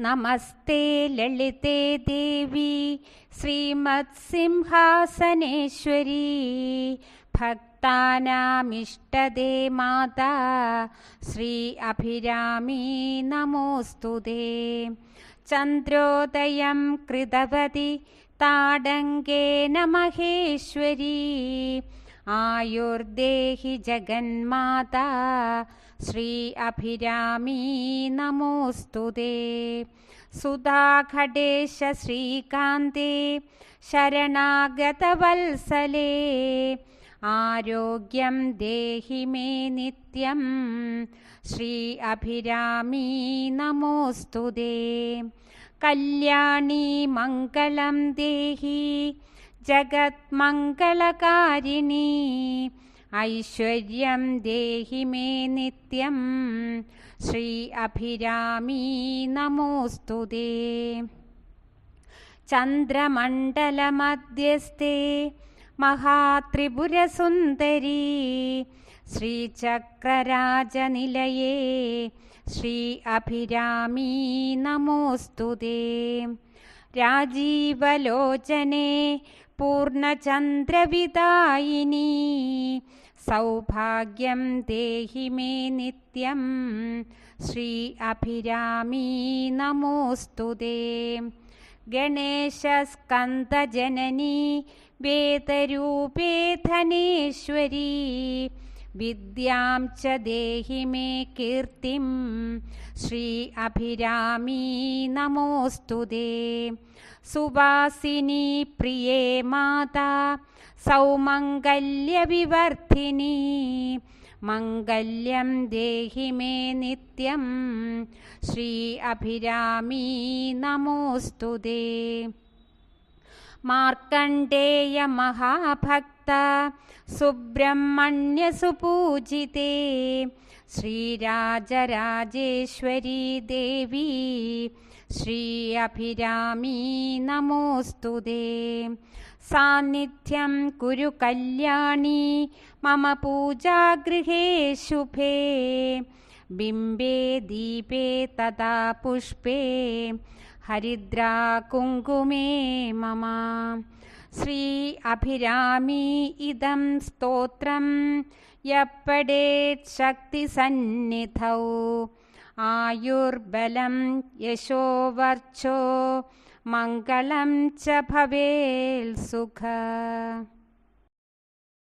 नमस्ते ललिते देवी श्रीमत्सिंहासनेश्वरी। भक्तानामिष्टदे माता श्री अभिरामी नमोऽस्तु ते चन्द्रोदयं कृतवति ताडङ्गेन महेश्वरी ആയുർദേഹി ജഗന്മാതാ ശ്രീ അഭിരാമീ നമോസ്തുതേ സുധാഘടേശ ശ്രീകാന്തേ ശരണാഗതവത്സലേ. ആരോഗ്യം ദേഹി മേ നിത്യം ശ്രീ അഭിരാമീ നമോസ്തുതേ കല്യാണി മംഗളം ദേഹി ജഗത്മംഗളകാരിണി. ഐശ്വര്യം ദേഹി മേ നിത്യം. ശ്രീ അഭിരാമീ നമോസ്തുതേ ചന്ദ്രമണ്ഡലമധ്യസ്ഥേ മഹാത്രിപുരസുന്ദരീ. ശ്രീചക്രരാജനിലയേ ശ്രീ അഭിരാമീ നമോസ്തുതേ राजीवलोचने पूर्णचन्द्रविदायिनी सौभाग्यं देहि मे नित्यं श्री अभिरामी नमोऽस्तु ते गणेशस्कन्दजननी वेदरूपे धनेश्वरी വിദ്യാം ച ദേഹി മേ കീർത്തിം. ശ്രീ അഭിരാമീ നമോസ്തു ദേ സുവാസിനി പ്രിയേ മാതാ സൗമംഗല്യവിവർദ്ധിനി മംഗല്യം ദേഹി മേ നിത്യം. ശ്രീ അഭിരാമീ നമോസ്തു ദേ मार्कण्डेयमहाभक्त सुब्रह्मण्यसुपूजिते श्रीराजराजेश्वरी देवी श्री अभिरामी नमोऽस्तु ते। सान्निध्यं कुरु कल्याणी मम पूजागृहे शुभे। बिम्बे दीपे तदा पुष्पे हरिद्रा कुङ्कुमे मम। श्री अभिरामी इदं स्तोत्रं यप्पडेत् शक्तिसन्निधौ आयुर्बलं यशोवर्चो मङ्गलं च भवेल् सुख